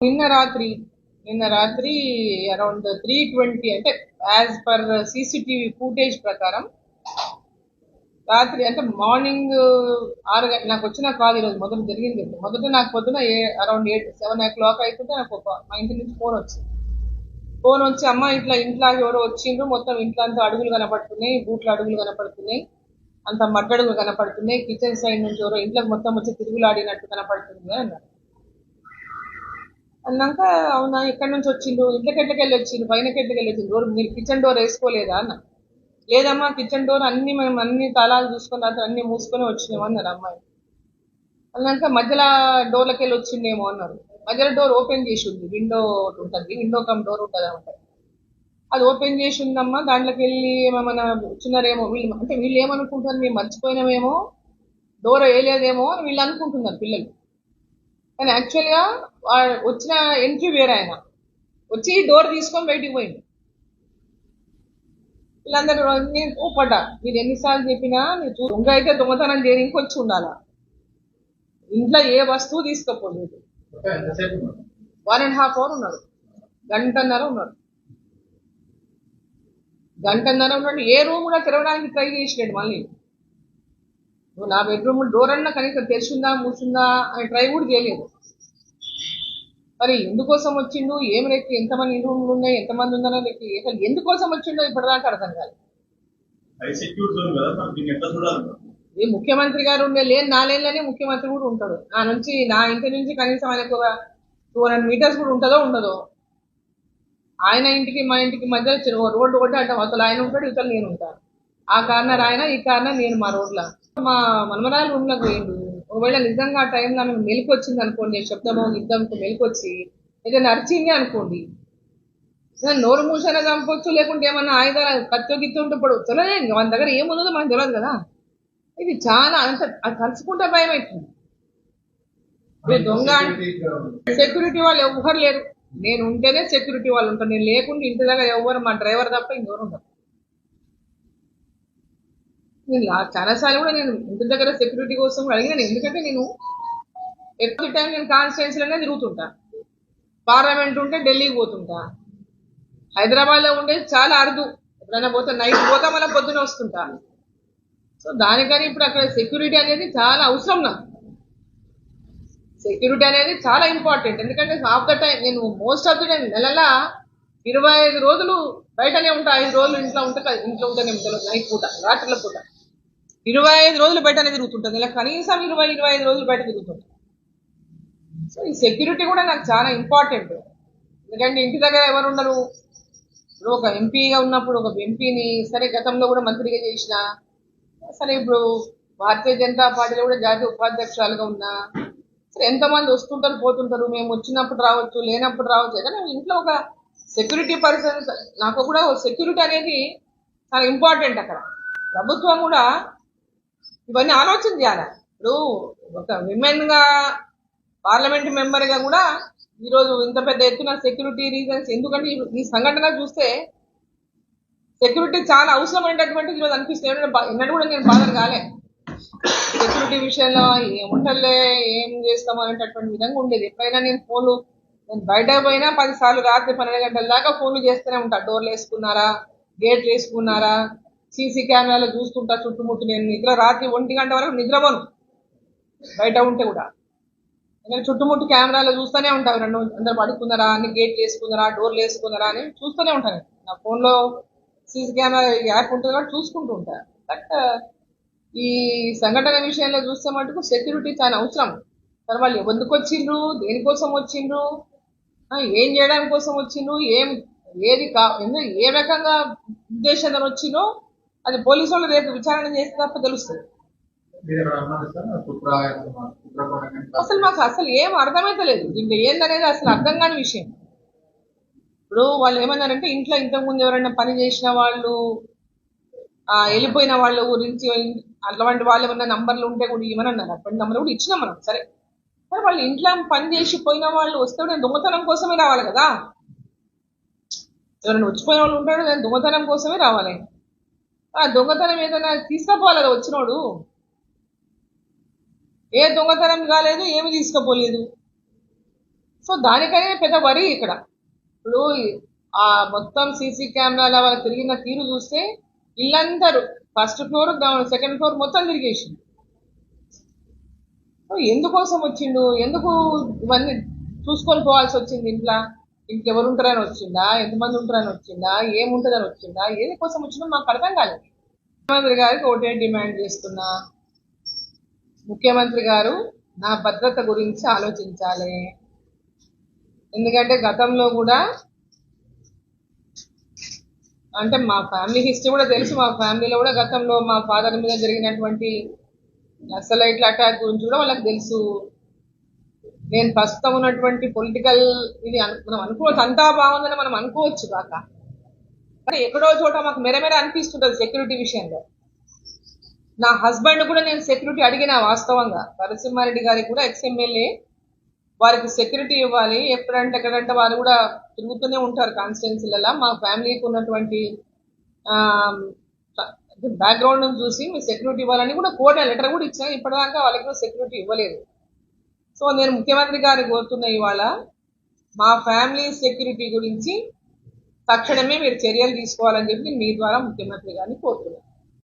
నిన్న రాత్రి నిన్న రాత్రి అరౌండ్ త్రీ ట్వంటీ అంటే యాజ్ పర్ సీసీటీవీ ఫుటేజ్ ప్రకారం రాత్రి అంటే మార్నింగ్ ఆరు గంట నాకు వచ్చిన కాల్ ఈరోజు మొదట జరిగింది. మొదట నాకు పొద్దున ఏ around eight seven o'clock అయిపోతే నాకు మా ఇంటి నుంచి ఫోన్ వచ్చింది. ఫోన్ వచ్చి అమ్మ ఇట్లా ఇంట్లో ఎవరో వచ్చిండ్రు మొత్తం ఇంట్లో అంతా అడుగులు కనపడుతున్నాయి బూట్ల అడుగులు కనపడుతున్నాయి అంత మట్టడుగులు కనపడుతున్నాయి కిచెన్ సైడ్ నుంచి ఎవరో ఇంట్లోకి మొత్తం వచ్చి తిరుగులాడినట్టు కనపడుతుంది అన్నారు. అన్నాక అవునా ఎక్కడి నుంచి వచ్చిండు? ఇంట్లోకి ఎట్లకి వెళ్ళి వచ్చిండు పైనకి ఎట్లకి వెళ్ళి వచ్చిండు డోర్ మీరు కిచెన్ డోర్ వేసుకోలేదా అన్న. లేదమ్మా కిచెన్ డోర్ అన్ని మనం అన్ని తాళాలు చూసుకుని తర్వాత అన్ని మూసుకొని వచ్చినాము అన్నారు అమ్మాయి. అన్నాక మధ్యలో డోర్లకి వెళ్ళి వచ్చిండేమో అన్నారు. మధ్యలో డోర్ ఓపెన్ చేసి ఉంది విండో ఉంటుంది. విండో కమ్ డోర్ ఉంటుంది అనమాట అది ఓపెన్ చేసి ఉందమ్మా దాంట్లోకి వెళ్ళి ఏమైనా వచ్చినారేమో వీళ్ళు. అంటే వీళ్ళు ఏమనుకుంటారు మేము మర్చిపోయినామేమో? డోర్ వేయలేదేమో అని వీళ్ళు అనుకుంటున్నారు పిల్లలు. కానీ యాక్చువల్గా వచ్చిన ఎంట్రీ వేరే ఆయన. వచ్చి డోర్ తీసుకొని బయటికి పోయింది వీళ్ళందరూ నేను ఊపడ్డా. మీరు ఎన్నిసార్లు చెప్పినా మీరు చూ- దొంగ అయితే దొంగతనం చేయడానికి వచ్చి ఉండాలా? ఇంట్లో ఏ వస్తువు తీసుకోపోలేదు వన్ అండ్ హాఫ్ అవర్ ఉన్నాడు. గంటన్నర ఉన్నాడు. గంటన్నర ఉన్నాడు. ఏ రూమ్ కూడా తెరవడానికి ట్రై చేసినాడు మళ్ళీ. నువ్వు నా బెడ్రూమ్ డోర్ అన్నా కనీసం తెరిచిందా మూసిందా అని ట్రై కూడా చేయలేదు. మరి ఎందుకోసం వచ్చిండు? ఏం రేపు ఎంతమంది రూమ్లు ఉన్నాయి? ఎంతమంది ఉన్నారో నీకు అసలు ఎందుకోసం వచ్చిండో ఇప్పటిదాకా అర్థం కాదు ఈ ముఖ్యమంత్రి గారు ఉండే లేని నాలుగేళ్ళనే ముఖ్యమంత్రి కూడా ఉంటాడు. నా నుంచి నా ఇంటి నుంచి కనీసం ఆయనకు ఒక టూ హండ్రెడ్ మీటర్స్ కూడా ఉంటుందో ఉండదో? ఆయన ఇంటికి మా ఇంటికి మధ్య చిన్న రోడ్డు ఒకటి అంటే. అసలు ఆయన ఉంటాడు ఇతలు నేను ఉంటాను. ఆ కార్నర్ ఆయన ఈ కార్నర్ నేను మా రోడ్ల. మా మనమరాయల రూమ్ పోయిండు. ఒకవేళ నిజంగా ఆ టైంలో ఆమె మెలకు వచ్చింది అనుకోండి శబ్దమో యుద్ధంతో మెలకు ఏదైనా అరిచింది అనుకోండి. నోరు మూసైనా చంపొచ్చు లేకుంటే ఏమన్నా ఆయుధాలు కత్తి గిత్తి ఉంటే ఇప్పుడు తెలియదు మన దగ్గర ఏముందో మనకు తెలియదు కదా. ఇది చాలా అంత అది తలుచుకుంటే భయం అవుతుంది దొంగ సెక్యూరిటీ వాళ్ళు ఎవ్వరు లేరు. నేను ఉంటేనే సెక్యూరిటీ వాళ్ళు ఉంటారు. నేను లేకుండా ఇంటి దగ్గర ఎవరు మా డ్రైవర్ తప్ప ఇంకెవరు ఉండరు. నేను చాలాసార్లు కూడా నేను ఇంటి దగ్గర సెక్యూరిటీ కోసం కూడా అడిగినాను. ఎందుకంటే నేను ఎక్కువ టైం నేను కాన్స్టిట్యున్సీలోనే తిరుగుతుంటా. పార్లమెంట్ ఉంటే ఢిల్లీకి పోతుంటా. హైదరాబాద్లో ఉండేది చాలా అరుదు. ఎప్పుడైనా పోతే నైట్ పోతా మళ్ళీ పొద్దున వస్తుంటా. సో దానికని ఇప్పుడు అక్కడ సెక్యూరిటీ అనేది చాలా అవసరం నాకు. సెక్యూరిటీ అనేది చాలా ఇంపార్టెంట్ ఎందుకంటే ఆఫ్ ద టైం నేను మోస్ట్ ఆఫ్ ద టైం నెలలా ఇరవై ఐదు రోజులు బయటనే ఉంటా. ఐదు రోజులు ఇంట్లో ఉంటే ఇంట్లో ఉంటేనే ఉంటాను నైట్ పూట రాత్రుల పూట. ఇరవై ఐదు రోజులు బయటనే తిరుగుతుంటుంది. ఇలా కనీసం ఇరవై ఇరవై ఐదు రోజులు బయట తిరుగుతుంటుంది. సో ఈ సెక్యూరిటీ కూడా నాకు చాలా ఇంపార్టెంట్. ఎందుకంటే ఇంటి దగ్గర ఎవరు ఉండరు ఇప్పుడు ఒక ఎంపీగా ఉన్నప్పుడు ఒక ఎంపీని సరే గతంలో కూడా మంత్రిగా చేసిన సరే ఇప్పుడు భారతీయ జనతా పార్టీలో కూడా జాతీయ ఉపాధ్యక్షురాలుగా ఉన్నా సరే ఎంతమంది వస్తుంటారు పోతుంటారు? మేము వచ్చినప్పుడు రావచ్చు లేనప్పుడు రావచ్చు. ఏదైనా ఇంట్లో ఒక సెక్యూరిటీ పర్సన్ నాకు కూడా సెక్యూరిటీ అనేది చాలా ఇంపార్టెంట్ అక్కడ. ప్రభుత్వం కూడా ఇవన్నీ ఆలోచన చేయాలి. ఇప్పుడు ఒక విమెన్గా పార్లమెంట్ మెంబర్గా కూడా ఈరోజు ఇంత పెద్ద ఎత్తున సెక్యూరిటీ రీజన్స్ ఎందుకంటే ఈ- సంఘటన చూస్తే సెక్యూరిటీ చాలా అవసరమైనటువంటి ఈరోజు అనిపిస్తుంది. ఎన్నడూ కూడా నేను బాధలు కాలే. సెక్యూరిటీ విషయంలో ఏముంటలే ఏం చేస్తాం అనేటటువంటి విధంగా ఉండేది. ఎప్పుడైనా నేను ఫోన్లు నేను బయటకు పోయినా పది సార్లు రాత్రి పన్నెండు గంటల దాకా ఫోన్లు చేస్తూనే ఉంటా. డోర్లు వేసుకున్నారా? గేట్లు వేసుకున్నారా? సీసీ కెమెరాలో చూస్తుంటా చుట్టుముట్టు నేను నిద్ర రాత్రి ఒంటి గంట వరకు నిద్రపోను. బయట ఉంటే కూడా. ఎందుకంటే చుట్టుముట్టు కెమెరాలో చూస్తూనే ఉంటాను రెండు అందరు పడుకున్నారా అన్ని గేట్లు వేసుకున్నారా డోర్లు వేసుకున్నారా అని చూస్తూనే ఉంటాను నా ఫోన్లో సీసీ కెమెరా యాప్ ఉంటుంది కాబట్టి చూసుకుంటూ ఉంటాను బట్ ఈ సంఘటన విషయంలో చూస్తే మటుకు సెక్యూరిటీ చాలా అవసరం. తర్వాత వాళ్ళు ఎందుకు వచ్చిండ్రు? దేనికోసం వచ్చిండ్రు? ఏం చేయడానికి కోసం వచ్చిండ్రు? ఏం ఏది కా ఏ రకంగా ఉద్దేశంతో వచ్చిండ్రో? అది పోలీసు వాళ్ళు రేపు విచారణ చేస్తే తప్ప తెలుస్తుంది. అసలు మాకు అసలు ఏం అర్థమైతలేదు. దీంట్లో ఏందనేది అసలు అర్థం కాని విషయం. ఇప్పుడు వాళ్ళు ఏమన్నారంటే ఇంట్లో ఇంతకుముందు ఎవరైనా పని చేసిన వాళ్ళు ఆ వెళ్ళిపోయిన వాళ్ళ గురించి అట్లాంటి వాళ్ళు ఏమన్నా నంబర్లు ఉంటే కూడా ఇవ్వని అన్నారు అటువంటి నంబర్ కూడా ఇచ్చినాం మనం. సరే. సరే వాళ్ళు ఇంట్లో పని చేసి పోయిన వాళ్ళు వస్తే కూడా దొంగతనం కోసమే రావాలి కదా. ఎవరైనా వచ్చిపోయిన వాళ్ళు ఉంటాడు నేను దొంగతనం కోసమే రావాలి. ఆ దొంగతనం ఏదైనా తీసుకుపోవాలి కదా వచ్చినోడు? ఏ దొంగతనం కాలేదు ఏమి తీసుకపోలేదు. సో దానికనే పెద్ద వరి ఇక్కడ. ఇప్పుడు ఆ మొత్తం సీసీ కెమెరాల వాళ్ళు తిరిగిన తీరు చూస్తే ఇల్లందరూ ఫస్ట్ ఫ్లోర్ సెకండ్ ఫ్లోర్ మొత్తం తిరిగేసింది ఎందుకోసం వచ్చిండు? ఎందుకు ఇవన్నీ చూసుకొని పోవాల్సి వచ్చింది ఇంట్లో? ఇంకెవరు ఉంటారని వచ్చిందా? ఎంతమంది ఉంటారని వచ్చిందా? ఏముంటుందని వచ్చిందా? ఏది కోసం వచ్చిందో మాకు అర్థం కాలేదు. ముఖ్యమంత్రి గారికి ఒకటే డిమాండ్ చేస్తున్నా. ముఖ్యమంత్రి గారు నా భద్రత గురించి ఆలోచించాలి. ఎందుకంటే గతంలో కూడా అంటే మా ఫ్యామిలీ హిస్టరీ కూడా తెలుసు. మా ఫ్యామిలీలో కూడా గతంలో మా ఫాదర్ మీద జరిగినటువంటి నక్సలైట్ల అటాక్ గురించి కూడా వాళ్ళకి తెలుసు. నేను ప్రస్తుతం ఉన్నటువంటి పొలిటికల్ ఇది మనం అనుకోవచ్చు అంతా బాగుందని మనం అనుకోవచ్చు కాక. కానీ ఎక్కడో చోట మాకు మెరమెర అనిపిస్తుంటుంది సెక్యూరిటీ విషయంలో. నా హస్బెండ్ కూడా నేను సెక్యూరిటీ అడిగిన వాస్తవంగా. నరసింహారెడ్డి గారికి కూడా ఎక్స్ఎమ్మెల్యే వారికి సెక్యూరిటీ ఇవ్వాలి. ఎప్పుడంటే ఎక్కడంటే వారు కూడా తిరుగుతూనే ఉంటారు కాన్స్టిట్యున్సీలలో మా ఫ్యామిలీకి ఉన్నటువంటి బ్యాక్గ్రౌండ్ చూసి మీ సెక్యూరిటీ ఇవ్వాలని కూడా కోరిన లెటర్ కూడా ఇచ్చాను ఇప్పటిదాకా వాళ్ళకి కూడా సెక్యూరిటీ ఇవ్వలేదు. సో నేను ముఖ్యమంత్రి గారు కోరుతున్న ఇవాళ మా ఫ్యామిలీ సెక్యూరిటీ గురించి తక్షణమే మీరు చర్యలు తీసుకోవాలని చెప్పి మీ ద్వారా ముఖ్యమంత్రి గారిని కోరుతున్నాను.